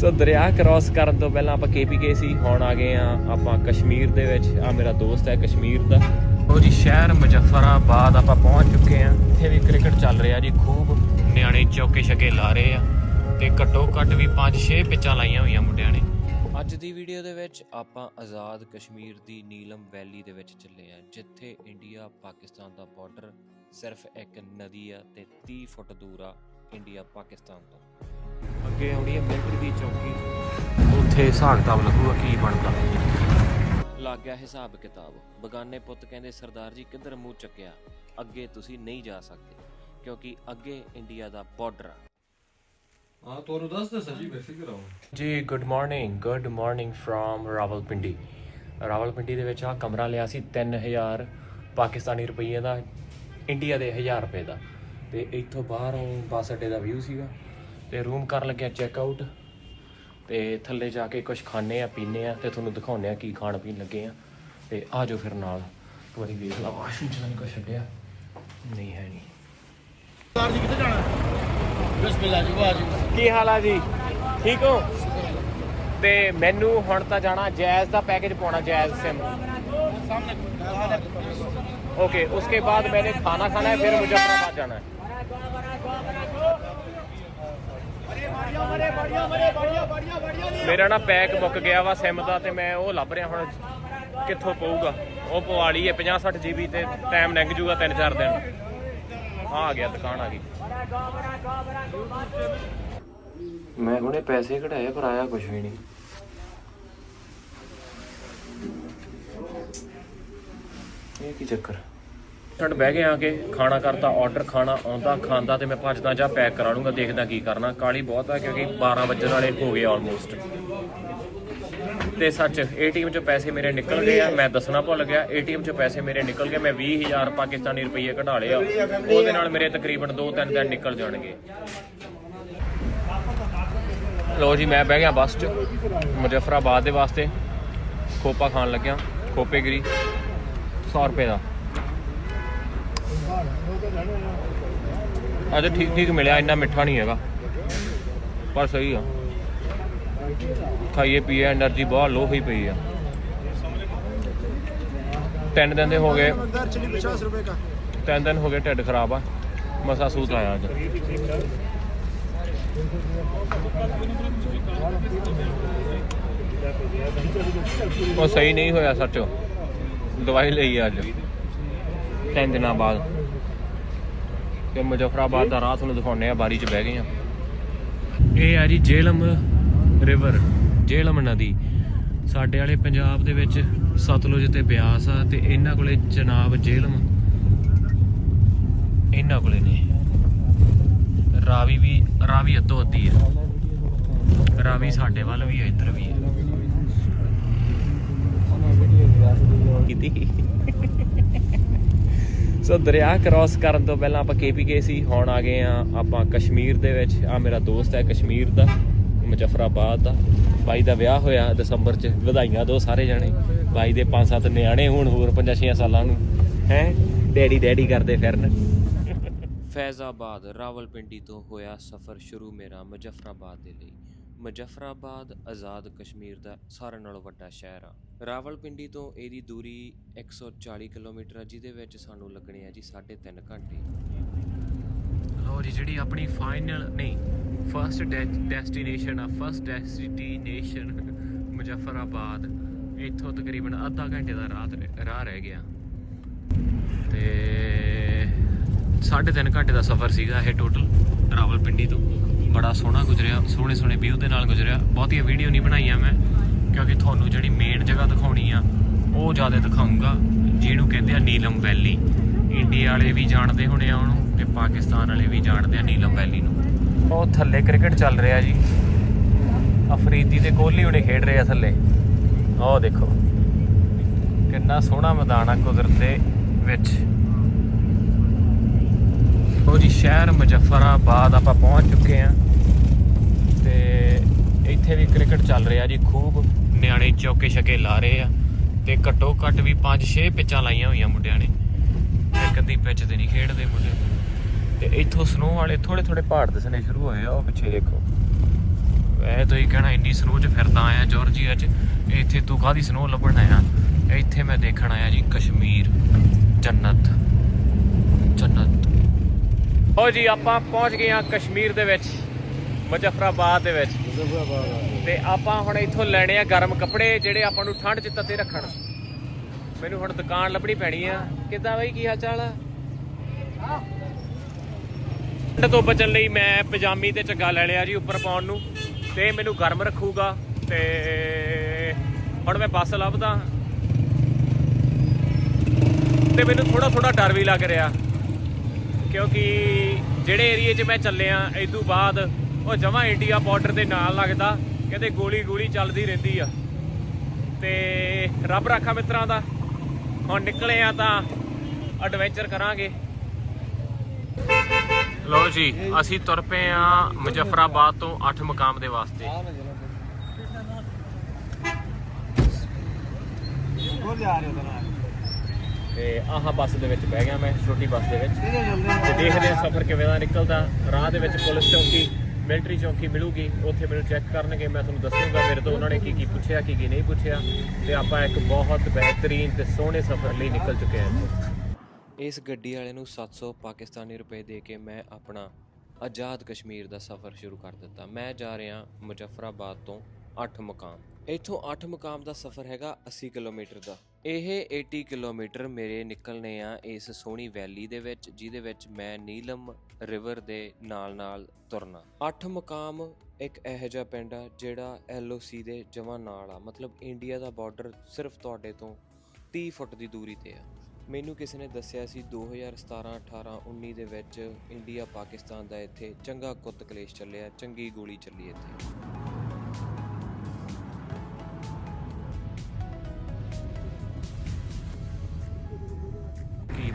ਸੋ ਦਰਿਆ ਕ੍ਰਾਸ ਕਰਨ ਤੋਂ ਪਹਿਲਾਂ ਆਪਾਂ ਕੇਪੀ ਗਏ ਸੀ, ਹੁਣ ਆ ਗਏ ਆ ਆਪਾਂ ਕਸ਼ਮੀਰ ਦੇ ਵਿੱਚ। ਆ ਮੇਰਾ ਦੋਸਤ ਹੈ ਕਸ਼ਮੀਰ ਦਾ। ਉਹ ਜੀ, ਸ਼ਹਿਰ ਮੁਜ਼ੱਫਰਾਬਾਦ ਆਪਾਂ ਪਹੁੰਚ ਚੁੱਕੇ ਆ। ਇੱਥੇ ਵੀ ਕ੍ਰਿਕਟ ਚੱਲ ਰਿਹਾ ਜੀ, ਖੂਬ ਨਿਆਣੇ ਚੌਕੇ ਛਕੇ ਲਾ ਰਹੇ ਆ। ਤੇ ਘੱਟੋ ਘੱਟ ਵੀ 5-6 ਪਿੱਚਾਂ ਲਾਈਆਂ ਹੋਈਆਂ ਮੁੰਡਿਆਂ ਨੇ। ਅੱਜ ਦੀ ਵੀਡੀਓ ਦੇ ਵਿੱਚ ਆਪਾਂ ਆਜ਼ਾਦ ਕਸ਼ਮੀਰ ਦੀ ਨੀਲਮ ਵੈਲੀ ਦੇ ਵਿੱਚ ਚੱਲੇ ਆ, ਜਿੱਥੇ ਇੰਡੀਆ ਪਾਕਿਸਤਾਨ ਦਾ ਬਾਰਡਰ ਸਿਰਫ ਇੱਕ ਨਦੀ ਆ ਤੇ 30 ਫੁੱਟ ਦੂਰ ਆ ਇੰਡੀਆ ਪਾਕਿਸਤਾਨ ਤੋਂ। ਅੱਗੇ ਆਉਣੀ ਹੈ ਮਿਲਟਰੀ ਦੀ ਚੌਕੀ। ਉੱਥੇ ਹਿਸਾਬ ਕਿਤਾਬ ਲੱਗੂਗਾ ਕੀ ਬਣਦਾ। ਲੱਗ ਗਿਆ ਹਿਸਾਬ ਕਿਤਾਬ। ਬਗਾਨੇ ਪੁੱਤ ਕਹਿੰਦੇ ਸਰਦਾਰ ਜੀ ਕਿੱਧਰ ਮੂੰਹ ਚੱਕਿਆ? ਅੱਗੇ ਤੁਸੀਂ ਨਹੀਂ ਜਾ ਸਕਦੇ ਕਿਉਂਕਿ ਅੱਗੇ ਇੰਡੀਆ ਦਾ ਬਾਰਡਰ ਆ। ਹਾਂ ਤੁਹਾਨੂੰ ਦੱਸ ਦੇ ਸਜੀ ਵੈਸੇ ਕਰਾਉਂ ਜੀ good morning good morning from Rawalpindi Rawalpindi ਦੇ ਵਿੱਚ ਆ ਕਮਰਾ ਲਿਆ ਸੀ 3000 ਪਾਕਿਸਤਾਨੀ ਰੁਪਈਏ ਦਾ ਇੰਡੀਆ ਦੇ 1000 ਰੁਪਏ ਦਾ। ਤੇ ਇੱਥੋਂ ਬਾਹਰੋਂ ਬੱਸ ਅੱਡੇ ਦਾ ਵਿਊ ਸੀਗਾ। ਤੇ ਰੂਮ ਕਰਨ ਲੱਗਿਆ ਚੈੱਕ ਆਊਟ ਤੇ ਥੱਲੇ ਜਾ ਕੇ ਕੁਝ ਖਾਣੇ ਆ ਪੀਣੇ ਆ ਤੇ ਤੁਹਾਨੂੰ ਦਿਖਾਉਂਦੇ ਆ ਕੀ ਖਾਣ ਪੀਣ ਲੱਗੇ ਆ ਤੇ ਆ ਜਾਓ ਫਿਰ ਨਾਲ ਇੱਕ ਵਾਰੀ ਵੇਖ ਲਾ ਵਾਸ਼ਰੂਮ ਚ ਨਹੀਂ ਕੁਛ ਛੱਡਿਆ ਨਹੀਂ ਹੈ ਨਹੀਂ ਸਰਦਾਰ ਜੀ ਕਿੱਥੇ ਜਾਣਾ ਬਿਸਮਿਲ੍ਲਾ ਜੀ ਵਾਹ ਜੀ ਕੀ ਹਾਲ ਆ ਜੀ ਠੀਕ ਹੋ ਤੇ ਮੈਨੂੰ ਹੁਣ ਤਾਂ ਜਾਣਾ ਜੈਜ਼ ਦਾ ਪੈਕੇਜ ਪਾਉਣਾ जैज सिम ओके उसके बाद मैंने खाना खाना है फिर मुजफ्फराबाद जाना है ਮੇਰਾ ਨਾ ਪੈਕ ਮੁੱਕ ਗਿਆ ਵਾ ਸਿਮ ਦਾ ਤੇ ਮੈਂ ਉਹ ਲੱਭ ਰਿਹਾ ਹੁਣ ਕਿੱਥੋਂ ਪਊਗਾ। ਉਹ ਪਵਾ ਲਈ ਹੈ 50 60 ਜੀਬੀ ਤੇ ਟਾਈਮ ਲੰਘ ਜੂਗਾ 3-4 ਦਿਨ। ਆ ਗਿਆ, ਦੁਕਾਨ ਆ ਗਈ। ਮੈਂ ਹੁਣੇ ਪੈਸੇ ਕਢਾਏ ਪਰ ਆਇਆ ਕੁਝ ਵੀ ਨਹੀਂ। ਇਹ ਕੀ ਚੱਕਰ? ਛੱਡ ਬਹਿ ਗਏ ਆ ਕੇ ਖਾਣਾ ਕਰਤਾ ਆਰਡਰ ਖਾਣਾ ਆਉਂਦਾ, ਖਾਂਦਾ ਤੇ ਮੈਂ ਭੱਜਦਾ ਜਾਂ ਪੈਕ ਕਰਾ ਲੂੰਗਾ, ਦੇਖਦਾ ਕੀ ਕਰਨਾ। ਕਾਲੀ ਬਹੁਤ ਆ ਕਿਉਂਕਿ 12 ਵਜੇ ਵਾਲੇ ਹੋ ਗਏ ਆਲਮੋਸਟ ਤੇ ਸੱਚ, ਏਟੀਐਮ 'ਚ ਪੈਸੇ ਮੇਰੇ ਨਿਕਲ ਗਏ ਆ, ਮੈਂ ਦੱਸਣਾ ਭੁੱਲ ਗਿਆ, ਏਟੀਐਮ 'ਚ ਪੈਸੇ ਮੇਰੇ ਨਿਕਲ ਗਏ, ਮੈਂ 20000 ਪਾਕਿਸਤਾਨੀ ਰੁਪਏ ਕਢਾ ਲਿਆ ਉਹਦੇ ਨਾਲ ਮੇਰੇ ਤਕਰੀਬਨ 2-3 ਦਿਨ ਨਿਕਲ ਜਾਣਗੇ। ਲੋ ਜੀ, ਮੈਂ ਬਹਿ ਗਿਆ ਬੱਸ 'ਚ, ਮੁਜ਼ਫਰਾਬਾਦ ਦੇ ਵਾਸਤੇ। ਖੋਪਾ ਖਾਣ ਲੱਗਿਆ, ਖੋਪੇਗਰੀ 100 ਰੁਪਏ ਦਾ। ਅੱਜ ਠੀਕ ਠੀਕ ਮਿਲਿਆ, ਇੰਨਾ ਮਿੱਠਾ ਨਹੀਂ ਹੈਗਾ। ਪਰ ਸਹੀ ਆ। ਖਾਈਏ, ਪੀਏ એનર્ਜੀ ਬਹੁਤ ਲੋ ਹੋਈ ਪਈ ਆ। ਤਿੰਨ ਦਿਨ ਦੇ ਹੋ ਗਏ। ਤਿੰਨ ਦਿਨ ਹੋ ਗਏ ਢਿੱਡ ਖਰਾਬ ਆ। ਮਸਾ ਸੂਤ ਆਇਆ ਅੱਜ। ਉਹ ਸਹੀ ਨਹੀਂ ਹੋਇਆ, ਸੱਚੋ। ਦਵਾਈ ਲਈ ਆ ਅੱਜ। ਤਿੰਨ ਦਿਨਾਂ ਬਾਅਦ। ਤੇ ਮੁਜ਼ੱਫਰਾਬਾਦ ਦਾ ਰਾਹ ਤੁਹਾਨੂੰ ਦਿਖਾਉਣੇ ਆ ਬਾਰੀ 'ਚ ਬਹਿ ਗਏ ਆ ਇਹ ਆ ਜੀ ਜੇਲਮ ਰਿਵਰ ਜੇਲਮ ਨਦੀ। ਸਾਡੇ ਵਾਲੇ ਪੰਜਾਬ ਦੇ ਵਿੱਚ ਸਤਲੁਜ ਤੇ ਬਿਆਸ ਆ ਤੇ ਇਹਨਾਂ ਕੋਲੇ ਜਨਾਬ ਜੇਲਮ ਇਹਨਾਂ ਕੋਲੇ ਨੇ। ਰਾਵੀ ਵੀ, ਰਾਵੀ ਅੱਧੋ ਅੱਧੀ ਹੈ ਰਾਵੀ ਸਾਡੇ ਵੱਲ ਵੀ ਹੈ ਇੱਧਰ ਵੀ ਆ। ਕੀਤੀ? ਸੋ ਦਰਿਆ ਕ੍ਰਾਸ ਕਰਨ ਤੋਂ ਪਹਿਲਾਂ ਆਪਾਂ ਕੇਪੀ ਗਏ ਸੀ, ਹੁਣ ਆ ਗਏ ਆ ਆਪਾਂ ਕਸ਼ਮੀਰ ਦੇ ਵਿੱਚ। ਆ ਮੇਰਾ ਦੋਸਤ ਹੈ ਕਸ਼ਮੀਰ ਦਾ, ਮੁਜ਼ਫਰਾਬਾਦ ਦਾ। ਬਾਈ ਦਾ ਵਿਆਹ ਹੋਇਆ ਦਸੰਬਰ 'ਚ, ਵਧਾਈਆਂ ਦੋ ਸਾਰੇ ਜਾਣੇ। ਬਾਈ ਦੇ 5-7 ਨਿਆਣੇ ਹੋਣ ਹੋਰ 5-6 ਸਾਲਾਂ ਨੂੰ। ਹੈ? ਡੈਡੀ ਡੈਡੀ ਕਰਦੇ ਫਿਰਨ। ਫੈਜ਼ਾਬਾਦ, ਰਾਵਲਪਿੰਡੀ ਤੋਂ ਹੋਇਆ ਸਫ਼ਰ ਸ਼ੁਰੂ ਮੇਰਾ ਮੁਜ਼ਫਰਾਬਾਦ ਦੇ ਲਈ। ਮੁਜ਼ੱਫਰਾਬਾਦ ਆਜ਼ਾਦ ਕਸ਼ਮੀਰ ਦਾ ਸਾਰਿਆਂ ਨਾਲੋਂ ਵੱਡਾ ਸ਼ਹਿਰ ਆ। ਰਾਵਲਪਿੰਡੀ ਤੋਂ ਇਹਦੀ ਦੂਰੀ 140 ਕਿਲੋਮੀਟਰ ਆ, ਜਿਹਦੇ ਵਿੱਚ ਸਾਨੂੰ ਲੱਗਣੇ ਆ ਜੀ 3.5 ਘੰਟੇ। ਲੋ ਜੀ, ਜਿਹੜੀ ਆਪਣੀ ਫਾਈਨਲ ਨਹੀਂ ਫਰਸਟ ਡੈਸਟੀਨੇਸ਼ਨ ਆ ਫਰਸਟ ਡੈਸਟੀਨੇਸ਼ਨ ਮੁਜ਼ੱਫਰਾਬਾਦ। ਇੱਥੋਂ ਤਕਰੀਬਨ ਅੱਧਾ ਘੰਟੇ ਦਾ ਰਾਹ ਰਾਹ ਰਹਿ ਗਿਆ। ਤੇ ਸਾਢੇ ਤਿੰਨ ਘੰਟੇ ਦਾ ਸਫ਼ਰ ਸੀਗਾ ਇਹ ਟੋਟਲ ਰਾਵਲਪਿੰਡੀ ਤੋਂ। ਬੜਾ ਸੋਹਣਾ ਗੁਜ਼ਰਿਆ, ਸੋਹਣੇ ਸੋਹਣੇ ਵਿਊ ਦੇ ਨਾਲ ਗੁਜ਼ਰਿਆ। ਬਹੁਤੀਆਂ ਵੀਡੀਓ ਨਹੀਂ ਬਣਾਈਆਂ ਮੈਂ, ਕਿਉਂਕਿ ਤੁਹਾਨੂੰ ਜਿਹੜੀ ਮੇਨ ਜਗ੍ਹਾ ਦਿਖਾਉਣੀ ਆ, ਉਹ ਜ਼ਿਆਦਾ ਦਿਖਾਉਂਗਾ ਜਿਹਨੂੰ ਕਹਿੰਦੇ ਆ ਨੀਲਮ ਵੈਲੀ ਇੰਡੀਆ ਵਾਲੇ ਵੀ ਜਾਣਦੇ ਹੋਣੇ ਆ ਉਹਨੂੰ ਤੇ ਪਾਕਿਸਤਾਨ ਵਾਲੇ ਵੀ ਜਾਣਦੇ ਆ ਨੀਲਮ ਵੈਲੀ ਨੂੰ। ਉਹ ਥੱਲੇ ਕ੍ਰਿਕਟ ਚੱਲ ਰਿਹਾ ਜੀ। ਅਫਰੀਦੀ ਤੇ ਕੋਹਲੀ ਹੁਣੇ ਖੇਡ ਰਹੇ ਆ ਥੱਲੇ। ਉਹ ਦੇਖੋ। ਕਿੰਨਾ ਸੋਹਣਾ ਮੈਦਾਨ ਆ ਕੁਦਰਤ ਦੇ ਵਿੱਚ। ਜੀ ਸ਼ਹਿਰ ਮੁਜ਼ੱਫਰਾਬਾਦ ਆਪਾਂ ਪਹੁੰਚ ਚੁੱਕੇ ਆ ਤੇ ਇੱਥੇ ਵੀ ਕ੍ਰਿਕਟ ਚੱਲ ਰਿਹਾ ਜੀ, ਖੂਬ ਨਿਆਣੇ ਚੌਕੇ ਛਕੇ ਲਾ ਰਹੇ ਆ ਤੇ ਘੱਟੋ ਘੱਟ ਵੀ 5-6 ਪਿੱਚਾਂ ਲਾਈਆਂ ਹੋਈਆਂ ਮੁੰਡਿਆਂ ਨੇ। ਇੱਕ ਅੱਧੀ ਪਿੱਚ ਤੇ ਨਹੀਂ ਖੇਡਦੇ ਮੁੰਡੇ। ਤੇ ਇੱਥੋਂ ਸਨੋ ਵਾਲੇ ਥੋੜੇ ਥੋੜੇ ਪਹਾੜ ਦਿਸਣੇ ਸ਼ੁਰੂ ਹੋਏ ਆ, ਉਹ ਪਿੱਛੇ ਦੇਖੋ। ਵੈ ਵੈਸੇ ਤੁਸੀਂ ਕਹਿਣਾ, ਇੰਨੀ ਸਨੋ 'ਚ ਫਿਰਦਾ ਆਇਆ ਜਾਰਜੀਆ 'ਚ, ਇੱਥੇ ਤੂੰ ਕਾਹਦੀ ਸਨੋ ਲੱਭਣ ਆਇਆ? ਇੱਥੇ ਮੈਂ ਦੇਖਣ ਆਇਆ ਜੀ ਕਸ਼ਮੀਰ, ਜੰਨਤ ਜੰਨਤ। ਹੋ ਜੀ ਆਪਾਂ ਪਹੁੰਚ ਗਏ ਹਾਂ ਕਸ਼ਮੀਰ ਦੇ ਵਿੱਚ ਮੁਜ਼ੱਫਰਾਬਾਦ ਦੇ ਵਿੱਚ। ਤੇ ਆਪਾਂ ਹੁਣ ਇੱਥੋਂ ਲੈਣੇ ਆ ਗਰਮ ਕੱਪੜੇ ਜਿਹੜੇ ਆਪਾਂ ਨੂੰ ਠੰਡ 'ਚ ਤੱਤੇ ਰੱਖਣ। ਮੈਨੂੰ ਹੁਣ ਦੁਕਾਨ ਲੱਭਣੀ ਪੈਣੀ ਆ। ਕਿੱਦਾਂ ਬਈ ਕੀ ਹਾਲ ਚਾਲ ਆ? ਠੰਡ ਤੋਂ ਬਚਣ ਲਈ ਮੈਂ ਪਜਾਮੀ ਤੇ ਝੱਗਾ ਲੈ ਲਿਆ ਜੀ ਉੱਪਰ ਪਾਉਣ ਨੂੰ। ਤੇ ਮੈਨੂੰ ਗਰਮ ਰੱਖੂਗਾ ਤੇ ਹੁਣ ਮੈਂ ਬੱਸ ਲੱਭਦਾ। ਤੇ ਮੈਨੂੰ ਥੋੜਾ ਥੋੜਾ ਡਰ ਵੀ ਲੱਗ ਰਿਹਾ। ਕਿਉਂਕਿ ਜਿਹੜੇ ਏਰੀਏ 'ਚ ਮੈਂ ਚੱਲਿਆ ਇਦੋਂ ਬਾਅਦ ਉਹ ਜਮਾ ਇੰਡੀਆ ਬਾਰਡਰ ਦੇ ਨਾਲ ਲੱਗਦਾ ਕਹਿੰਦੇ ਗੋਲੀ ਗੋਲੀ ਚੱਲਦੀ ਰਹਿੰਦੀ ਆ। ਤੇ ਰੱਬ ਰਾਖਾ ਮਿੱਤਰਾਂ ਦਾ ਹੁਣ ਨਿਕਲੇ ਆ ਤਾਂ ਐਡਵੈਂਚਰ ਕਰਾਂਗੇ। ਲੋ ਜੀ ਅਸੀਂ ਤੁਰ ਪਏ ਆ ਮੁਜ਼ੱਫਰਾਬਾਦ ਤੋਂ 8 ਮਕਾਮ ਦੇ ਵਾਸਤੇ। ਤੇ ਆਹ ਬੱਸ ਦੇ ਵਿੱਚ ਬਹਿ ਗਿਆ ਮੈਂ, ਛੋਟੀ ਬੱਸ ਦੇ ਵਿੱਚ। ਤੇ ਦੇਖਦੇ ਹਾਂ ਸਫ਼ਰ ਕਿਵੇਂ ਦਾ ਨਿਕਲਦਾ। ਰਾਹ ਦੇ ਵਿੱਚ ਪੁਲਿਸ ਚੌਕੀ ਮਿਲਟਰੀ ਚੌਕੀ ਮਿਲੂਗੀ, ਉੱਥੇ ਮੈਨੂੰ ਚੈੱਕ ਕਰਨਗੇ, ਮੈਂ ਤੁਹਾਨੂੰ ਦੱਸੂਗਾ ਮੇਰੇ ਤੋਂ ਉਹਨਾਂ ਨੇ ਕੀ ਕੀ ਪੁੱਛਿਆ ਕੀ ਕੀ ਨਹੀਂ ਪੁੱਛਿਆ। ਤੇ ਆਪਾਂ ਇੱਕ ਬਹੁਤ ਬਿਹਤਰੀਨ ਤੇ ਸੋਹਣੇ ਸਫ਼ਰ ਲਈ ਨਿਕਲ ਚੁੱਕੇ ਹਾਂ। ਇਸ ਗੱਡੀ ਵਾਲੇ ਨੂੰ 700 ਪਾਕਿਸਤਾਨੀ ਰੁਪਏ ਦੇ ਕੇ ਮੈਂ ਆਪਣਾ ਆਜ਼ਾਦ ਕਸ਼ਮੀਰ ਦਾ ਸਫ਼ਰ ਸ਼ੁਰੂ ਕਰ ਦਿੱਤਾ। ਮੈਂ ਜਾ ਰਿਹਾ ਮੁਜ਼ਫਰਾਬਾਦ ਤੋਂ 8 ਮਕਾਮ ਇੱਥੋਂ 8 ਮਕਾਮ ਦਾ ਸਫ਼ਰ ਹੈਗਾ 80 ਕਿਲੋਮੀਟਰ ਦਾ। ਇਹ 80 ਕਿਲੋਮੀਟਰ ਮੇਰੇ ਨਿਕਲਨੇ ਆ ਇਸ ਸੋਹਣੀ ਵੈਲੀ ਦੇ ਵਿੱਚ, ਜਿਹਦੇ ਵਿੱਚ ਮੈਂ ਨੀਲਮ ਰਿਵਰ ਦੇ ਨਾਲ-ਨਾਲ ਤੁਰਨਾ। ਅੱਠ ਮਕਾਮ ਇੱਕ ਇਹੋ ਜਿਹਾ ਪਿੰਡ ਆ, ਜਿਹੜਾ LOC ਦੇ ਜਮਾਂ ਨਾਲ ਆ। ਮਤਲਬ ਇੰਡੀਆ ਦਾ ਬਾਰਡਰ ਸਿਰਫ ਤੁਹਾਡੇ ਤੋਂ 30 ਫੁੱਟ ਦੀ ਦੂਰੀ ਤੇ ਆ। ਮੈਨੂੰ ਕਿਸੇ ਨੇ ਦੱਸਿਆ ਸੀ 2017 18 19 ਦੇ ਵਿੱਚ ਇੰਡੀਆ ਪਾਕਿਸਤਾਨ ਦਾ ਇੱਥੇ ਚੰਗਾ ਕੁੱਤ ਕਲੇਸ਼ ਚੱਲਿਆ, ਚੰਗੀ ਗੋਲੀ ਚੱਲੀ ਇੱਥੇ।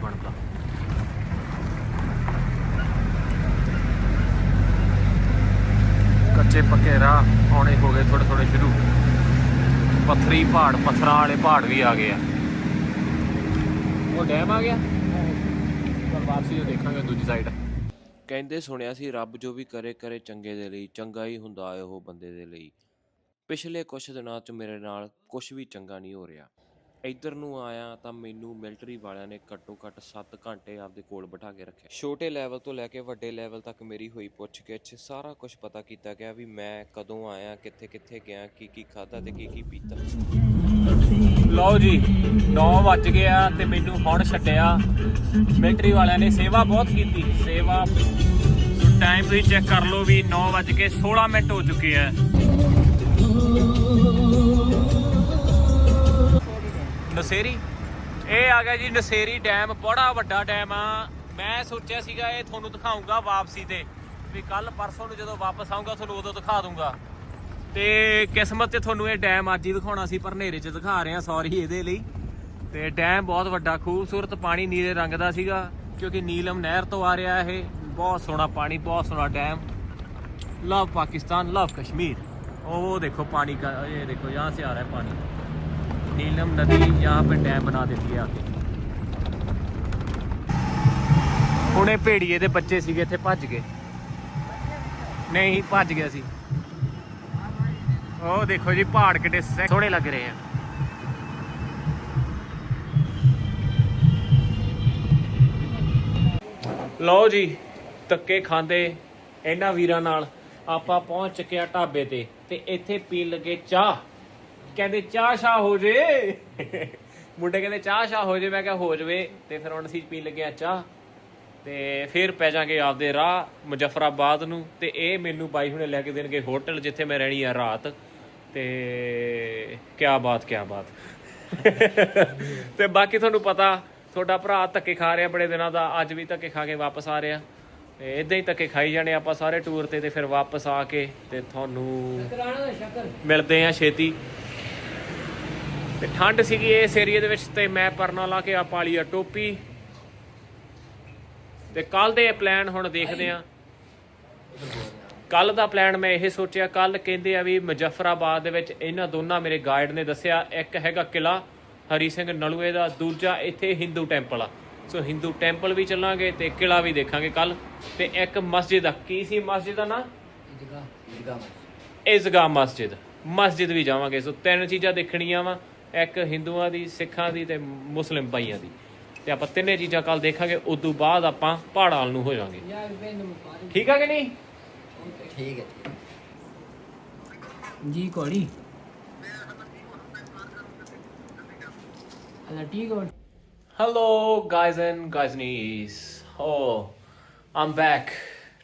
ਬਣਦਾ। ਕੱਚੇ ਪੱਕੇ ਰਾਹ ਆਉਣੇ ਹੋ ਗਏ ਥੋੜੇ ਥੋੜੇ ਸ਼ੁਰੂ। ਪੱਥਰੀ ਪਹਾੜ, ਪੱਥਰਾਂ ਵਾਲੇ ਪਹਾੜ ਵੀ ਆ ਗਏ ਆ। ਉਹ ਡੈਮ ਆ ਗਿਆ? ਪਰ ਵਾਪਸੀ ਉਹ ਦੇਖਾਂਗੇ ਦੂਜੀ ਸਾਈਡ ਕਹਿੰਦੇ ਸੁਣਿਆ ਸੀ, ਰੱਬ ਜੋ ਵੀ ਕਰੇ ਕਰੇ ਚੰਗੇ ਦੇ ਲਈ, ਚੰਗਾ ਹੀ ਹੁੰਦਾ ਹੈ ਉਹ ਬੰਦੇ ਦੇ ਲਈ। ਪਿਛਲੇ ਕੁਝ ਦਿਨਾਂ 'ਚ ਮੇਰੇ ਨਾਲ ਕੁਝ ਵੀ ਚੰਗਾ ਨਹੀਂ ਹੋ ਰਿਹਾ। ਇੱਧਰ ਨੂੰ ਆਇਆ ਤਾਂ ਮੈਨੂੰ ਮਿਲਟਰੀ ਵਾਲਿਆਂ ਨੇ ਘੱਟੋ ਘੱਟ 7 ਘੰਟੇ ਆਪਦੇ ਕੋਲ ਬਿਠਾ ਕੇ ਰੱਖਿਆ। ਛੋਟੇ ਲੈਵਲ ਤੋਂ ਲੈ ਕੇ ਵੱਡੇ ਲੈਵਲ ਤੱਕ ਮੇਰੀ ਹੋਈ ਪੁੱਛਗਿੱਛ, ਸਾਰਾ ਕੁਝ ਪਤਾ ਕੀਤਾ ਗਿਆ ਵੀ ਮੈਂ ਕਦੋਂ ਆਇਆ, ਕਿੱਥੇ ਕਿੱਥੇ ਗਿਆ, ਕੀ ਕੀ ਖਾਦਾ ਤੇ ਕੀ ਕੀ ਪੀਤਾ। ਲਓ ਜੀ 9 ਵੱਜ ਗਿਆ ਤੇ ਮੈਨੂੰ ਹੁਣ ਛੱਡਿਆ। ਮਿਲਟਰੀ ਵਾਲਿਆਂ ਨੇ ਸੇਵਾ ਬਹੁਤ ਕੀਤੀ। ਸੇਵਾ ਟਾਈਮ ਵੀ ਚੈੱਕ ਕਰ ਲਓ ਵੀ 9 ਵੱਜ ਕੇ 16 ਮਿੰਟ ਹੋ ਚੁੱਕੇ ਆ। ਨਸੇਰੀ। ਇਹ ਆ ਗਿਆ ਜੀ ਨਸੇਰੀ ਡੈਮ, ਬੜਾ ਵੱਡਾ ਡੈਮ ਆ। ਮੈਂ ਸੋਚਿਆ ਸੀਗਾ ਇਹ ਤੁਹਾਨੂੰ ਦਿਖਾਉਂਗਾ ਵਾਪਸੀ ਤੇ। ਵੀ ਕੱਲ ਪਰਸੋਂ ਨੂੰ ਜਦੋਂ ਵਾਪਸ ਆਉਂਗਾ ਤੁਹਾਨੂੰ ਉਦੋਂ ਦਿਖਾ ਦੂੰਗਾ। ਤੇ ਕਿਸਮਤ ਤੇ ਤੁਹਾਨੂੰ ਇਹ ਡੈਮ ਅੱਜ ਹੀ ਦਿਖਾਉਣਾ ਸੀ, ਪਰ ਹਨੇਰੇ 'ਚ ਦਿਖਾ ਰਹੇ ਆ ਸੌਰੀ ਇਹਦੇ ਲਈ। ਤੇ ਡੈਮ ਬਹੁਤ ਵੱਡਾ, ਖੂਬਸੂਰਤ ਪਾਣੀ ਨੀਲੇ ਰੰਗ ਦਾ ਸੀਗਾ, ਕਿਉਂਕਿ ਨੀਲਮ ਨਹਿਰ ਤੋਂ ਆ ਰਿਹਾ ਇਹ। ਬਹੁਤ ਸੋਹਣਾ ਪਾਣੀ, ਬਹੁਤ ਸੋਹਣਾ dam. Love Pakistan, love Kashmir. ਉਹ ਦੇਖੋ ਪਾਣੀ ਇਹ ਦੇਖੋ ਯਹਾਂ ਸੇ ਆ ਰਿਹਾ ਪਾਣੀ। नीलम नदी यहाँ पे डैम बना देती है आके ਹੁਣੇ ਭੇੜੀਏ ਦੇ ਬੱਚੇ ਸੀਗੇ ਇੱਥੇ ਭੱਜ ਗਏ ਨਹੀਂ ਭੱਜ ਗਿਆ ਸੀ ਉਹ ਦੇਖੋ ਜੀ ਪਹਾੜ ਕਿੱਡੇ ਸੈ- ਸੋਹਣੇ ਲੱਗ ਰਹੇ ਆ ਲਓ ਜੀ ਧੱਕੇ ਖਾਂਦੇ ਇਹਨਾਂ ਵੀਰਾਂ ਨਾਲ ਆਪਾਂ ਪਹੁੰਚ ਚੁੱਕੇ ਆ ਢਾਬੇ ਤੇ ਤੇ ਇੱਥੇ ਪੀਣ ਲੱਗੇ ਚਾਹ ਕਹਿੰਦੇ ਚਾਹ ਸ਼ਾਹ ਹੋ ਜੇ। ਮੁੰਡੇ ਕਹਿੰਦੇ ਚਾਹ ਸ਼ਾਹ ਹੋ ਜੇ। ਮੈਂ ਕਿਹਾ ਹੋ ਜਵੇ। ਤੇ ਫਿਰ ਹੁਣ ਅਸੀਂ ਪੀਣ ਲੱਗੇ ਆ ਚਾਹ। ਤੇ ਫਿਰ ਪੈ ਜਾਾਂਗੇ ਆਪਦੇ ਰਾਹ ਮੁਜ਼ੱਫਰਾਬਾਦ ਨੂੰ। ਤੇ ਇਹ ਮੈਨੂੰ ਬਾਈ ਹੁਣੇ ਲੈ ਕੇ ਦੇਣਗੇ ਹੋਟਲ ਜਿੱਥੇ ਮੈਂ ਰਹਿਣੀ ਆ ਰਾਤ। ਤੇ ਕਿਆ ਬਾਤ ਕਿਆ ਬਾਤ। ਤੇ ਬਾਕੀ ਤੁਹਾਨੂੰ ਪਤਾ ਤੁਹਾਡਾ ਭਰਾ ਧੱਕੇ ਖਾ ਰਿਹਾ ਬੜੇ ਦਿਨਾਂ ਦਾ। ਅੱਜ ਵੀ ਧੱਕੇ ਖਾ ਕੇ ਵਾਪਸ ਆ ਰਿਹਾ। ਤੇ ਇਦਾਂ ਹੀ ਧੱਕੇ ਖਾਈ ਜਾਣੇ ਆਪਾਂ ਸਾਰੇ ਟੂਰ ਤੇ ਤੇ ਫਿਰ ਵਾਪਸ ਆ ਕੇ ਤੇ ਤੁਹਾਨੂੰ ਮਿਲਦੇ ਆ ਛੇਤੀ। ਤੇ ਠੰਡ ਸੀਗੀ ਇਸ ਏਰੀਆ ਦੇ ਵਿੱਚ ਤੇ ਮੈਂ ਪਰਨਾ ਲਾ ਕੇ ਆ ਪਾਲੀ ਆ ਟੋਪੀ। ਤੇ ਕੱਲ ਦੇ ਪਲਾਨ ਹੁਣ ਦੇਖਦੇ ਆ ਕੱਲ ਦਾ ਪਲਾਨ ਮੈਂ ਇਹ ਸੋਚਿਆ ਕੱਲ ਕਹਿੰਦੇ ਆ ਵੀ ਮੁਜ਼ੱਫਰਾਬਾਦ ਦੇ ਵਿੱਚ ਇਹਨਾਂ ਦੋਨਾਂ ਮੇਰੇ ਗਾਈਡ ਨੇ ਦੱਸਿਆ ਇੱਕ ਹੈਗਾ ਕਿਲਾ ਹਰੀ ਸਿੰਘ ਨਲੂਏ ਦਾ ਦੂਜਾ ਇੱਥੇ ਹਿੰਦੂ ਟੈਂਪਲ ਆ। ਸੋ ਹਿੰਦੂ ਟੈਂਪਲ ਵੀ ਚੱਲਾਂਗੇ ਤੇ ਕਿਲਾ ਵੀ ਦੇਖਾਂਗੇ ਕੱਲ ਤੇ ਇੱਕ ਮਸਜਿਦ ਆ। ਕੀ ਸੀ ਮਸਜਿਦ ਦਾ ਨਾਂ? ਇਜ਼ਗਾ ਮਸਜਿਦ। ਮਸਜਿਦ। ਵੀ ਜਾਵਾਂਗੇ। ਸੋ ਤਿੰਨ ਚੀਜ਼ਾਂ ਦੇਖਣੀਆਂ ਵਾ। ਇੱਕ ਹਿੰਦੂਆਂ ਦੀ ਸਿੱਖਾਂ ਦੀ ਤੇ ਮੁਸਲਿਮ ਭਾਈਆਂ ਦੀ। ਤੇ ਆਪਾਂ ਤਿੰਨੇ ਚੀਜ਼ਾਂ ਕੱਲ ਦੇਖਾਂਗੇ ਉਸ ਤੋਂ ਬਾਅਦ ਆਪਾਂ ਪਹਾੜਾਂ ਵੱਲ ਨੂੰ ਹੋ ਜਾਵਾਂਗੇ। ਠੀਕ ਆ ਕਿ ਨਹੀਂ? ਠੀਕ ਹੈ ਜੀ ਕੋੜੀ। ਅਲਾ ਠੀਕ ਹੋ Hello, guys and guysnies. Oh, I'm back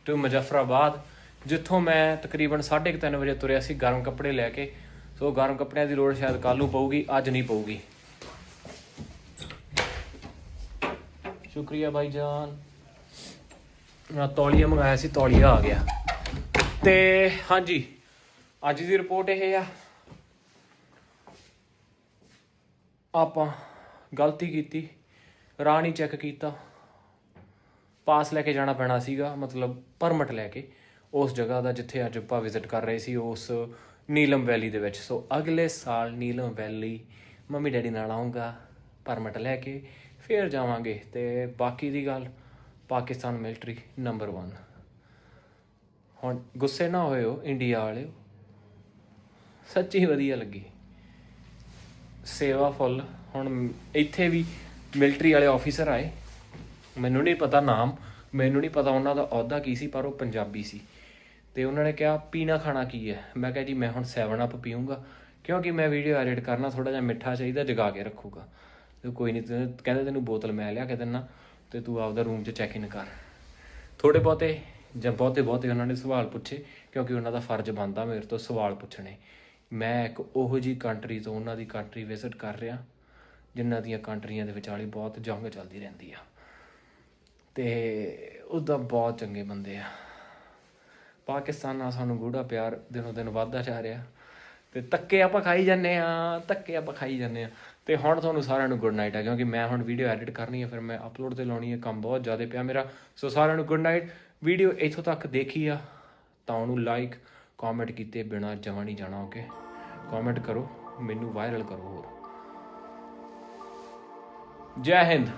to Muzaffarabad, ਜਿੱਥੋਂ ਮੈਂ ਤਕਰੀਬਨ 3:30 ਵਜੇ ਤੁਰਿਆ ਸੀ ਗਰਮ ਕੱਪੜੇ ਲੈ ਕੇ। ਸੋ ਗਰਮ ਕੱਪੜਿਆਂ ਦੀ ਲੋੜ ਸ਼ਾਇਦ ਕੱਲ ਨੂੰ ਪਊਗੀ, ਅੱਜ ਨਹੀਂ ਪਊਗੀ। ਸ਼ੁਕਰੀਆ ਭਾਈ ਜਾਨ ਮੈਂ ਤੌਲੀਆ ਮੰਗਾਇਆ ਸੀ, ਤੌਲੀਆ ਆ ਗਿਆ। ਤੇ ਹਾਂਜੀ, ਅੱਜ ਦੀ ਰਿਪੋਰਟ ਇਹ ਆ। ਆਪਾਂ ਗਲਤੀ ਕੀਤੀ ਰਾਹ ਨਹੀਂ ਚੈੱਕ ਕੀਤਾ। ਪਾਸ ਲੈ ਕੇ ਜਾਣਾ ਪੈਣਾ ਸੀਗਾ, ਮਤਲਬ ਪਰਮਿਟ ਲੈ ਕੇ। ਉਸ ਜਗ੍ਹਾ ਦਾ ਜਿੱਥੇ ਅੱਜ ਆਪਾਂ ਵਿਜ਼ਿਟ ਕਰ ਰਹੇ ਸੀ, ਉਸ ਨੀਲਮ ਵੈਲੀ ਦੇ ਵਿੱਚ। ਸੋ ਅਗਲੇ ਸਾਲ ਨੀਲਮ ਵੈਲੀ ਮੰਮੀ ਡੈਡੀ ਨਾਲ ਆਉਂਗਾ ਪਰਮਿਟ ਲੈ ਕੇ, ਫਿਰ ਜਾਵਾਂਗੇ। ਤੇ ਬਾਕੀ ਦੀ ਗੱਲ, ਪਾਕਿਸਤਾਨ ਮਿਲਟਰੀ ਨੰਬਰ 1 ਹੁਣ ਗੁੱਸੇ ਨਾ ਹੋਇਓ, ਇੰਡੀਆ ਵਾਲਿਓ। ਸੱਚੀ ਵਧੀਆ ਲੱਗੀ। ਸੇਵਾ ਫੁੱਲ। ਹੁਣ ਇੱਥੇ ਵੀ ਮਿਲਟਰੀ ਵਾਲੇ ਆਫੀਸਰ ਆਏ। ਮੈਨੂੰ ਨਹੀਂ ਪਤਾ ਨਾਮ, ਮੈਨੂੰ ਨਹੀਂ ਪਤਾ ਉਹਨਾਂ ਦਾ ਅਹੁਦਾ ਕੀ ਸੀ, ਪਰ ਉਹ ਪੰਜਾਬੀ ਸੀ। ਤੇ ਉਹਨਾਂ ਨੇ ਕਿਹਾ, ਪੀਣਾ ਖਾਣਾ ਕੀ ਹੈ? ਮੈਂ ਕਿਹਾ ਜੀ, ਮੈਂ ਹੁਣ 7 ਅਪ ਪੀਊਂਗਾ। ਕਿਉਂਕਿ ਮੈਂ ਵੀਡੀਓ ਐਡਿਟ ਕਰਨਾ ਥੋੜਾ ਜਿਹਾ ਮਿੱਠਾ ਚਾਹੀਦਾ, ਜਗਾ ਕੇ ਰੱਖੂਗਾ। ਤੇ ਕੋਈ ਨਹੀਂ ਕਹਿੰਦੇ ਤੈਨੂੰ ਬੋਤਲ ਮੈਂ ਲਿਆ ਕੇ ਦਿੰਨਾ, ਤੇ ਤੂੰ ਆਪਦਾ ਰੂਮ 'ਚ ਚੈੱਕ ਇਨ ਕਰ। ਥੋੜੇ ਬਹੁਤੇ, ਜਾਂ ਬਹੁਤੇ ਬਹੁਤੇ ਉਹਨਾਂ ਨੇ ਸਵਾਲ ਪੁੱਛੇ, ਕਿਉਂਕਿ ਉਹਨਾਂ ਦਾ ਫਰਜ਼ ਬਣਦਾ ਮੇਰੇ ਤੋਂ ਸਵਾਲ ਪੁੱਛਣੇ। ਮੈਂ ਇੱਕ ਉਹੋ ਜੀ ਕੰਟਰੀ ਤੋਂ ਉਹਨਾਂ ਦੀ ਕੰਟਰੀ ਵਿਜ਼ਿਟ ਕਰ ਰਿਹਾ, ਜਿਨ੍ਹਾਂ ਦੀਆਂ ਕੰਟਰੀਆਂ ਦੇ ਵਿਚਾਲੇ ਬਹੁਤ ਜੰਗ ਚੱਲਦੀ ਰਹਿੰਦੀ ਆ। ਤੇ ਉਹਦਾ ਬਹੁਤ ਚੰਗੇ ਬੰਦੇ ਆ। ਪਾਕਿਸਤਾਨ ਨਾਲ ਸਾਨੂੰ ਗੂੜਾ ਪਿਆਰ ਦਿਨੋਂ ਦਿਨ ਵੱਧਦਾ ਜਾ ਰਿਹਾ। ਤੇ ਤੱਕੇ ਆਪਾਂ ਖਾਈ ਜਾਂਦੇ ਆ ਤੱਕੇ ਆਪਾਂ ਖਾਈ ਜਾਂਦੇ ਆ ਤੇ ਹੁਣ ਤੁਹਾਨੂੰ ਸਾਰਿਆਂ ਨੂੰ ਗੁੱਡ ਨਾਈਟ ਆ, ਕਿਉਂਕਿ ਮੈਂ ਹੁਣ ਵੀਡੀਓ ਐਡਿਟ ਕਰਨੀ ਹੈ ਫਿਰ ਮੈਂ ਅਪਲੋਡ ਤੇ ਲਾਉਣੀ ਹੈ ਕੰਮ ਬਹੁਤ ਜ਼ਿਆਦਾ ਪਿਆ ਮੇਰਾ। ਸੋ ਸਾਰਿਆਂ ਨੂੰ ਗੁੱਡ ਨਾਈਟ ਵੀਡੀਓ ਇੱਥੋਂ ਤੱਕ ਦੇਖੀ ਆ, ਤਾਂ ਉਹਨੂੰ ਲਾਈਕ ਕਮੈਂਟ ਕੀਤੇ ਬਿਨਾ ਜਮਾ ਨਹੀਂ ਜਾਣਾ ਓਕੇ ਕਮੈਂਟ ਕਰੋ, ਮੈਨੂੰ ਵਾਇਰਲ ਕਰੋ ਹੋਰ। ਜੈ ਹਿੰਦ।